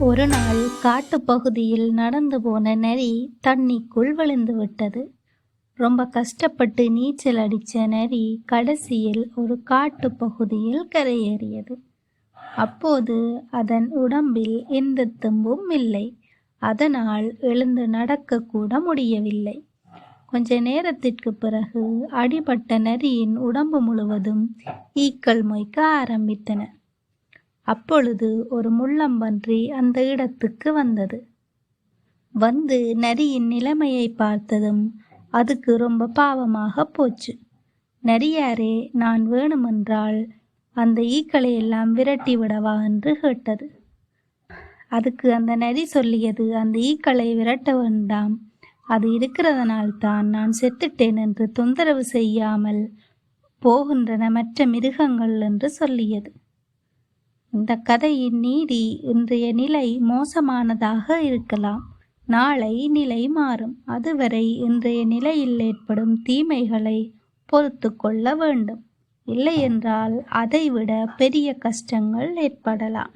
ஒரு நாள் காட்டுப்பகுதியில் நடந்து போன நரி தண்ணிக்குள் விழுந்து விட்டது. ரொம்ப கஷ்டப்பட்டு நீச்சல் அடித்த நரி கடைசியில் ஒரு காட்டுப்பகுதியில் கரையேறியது. அப்போது அதன் உடம்பில் எந்த தும்பும் இல்லை. அதனால் எழுந்து நடக்கக்கூட முடியவில்லை. கொஞ்ச நேரத்திற்கு பிறகு அடிபட்ட நரியின் உடம்பு முழுவதும் ஈக்கள் மொய்க்க ஆரம்பித்தன. அப்பொழுது ஒரு முள்ளம்பன்றி அந்த இடத்துக்கு வந்தது. வந்து நரியின் நிலைமையை பார்த்ததும் அதுக்கு ரொம்ப பாவமாக போச்சு. நரியாரே நான் வேணுமென்றால் அந்த ஈக்களை எல்லாம் விரட்டி விடவா என்று கேட்டது. அதுக்கு அந்த நரி சொல்லியது அந்த ஈக்களை விரட்ட வேண்டாம். அது இருக்கிறதனால்தான் நான் செத்துட்டேன் என்று தொந்தரவு செய்யாமல் போகின்றன மற்ற மிருகங்கள் என்று சொல்லியது. இந்த கதையின் நீதி இன்றைய நிலை மோசமானதாக இருக்கலாம். நாளை நிலை மாறும். அதுவரை இன்றைய நிலையில் ஏற்படும் தீமைகளை பொறுத்து கொள்ள வேண்டும். இல்லையென்றால் அதைவிட பெரிய கஷ்டங்கள் ஏற்படலாம்.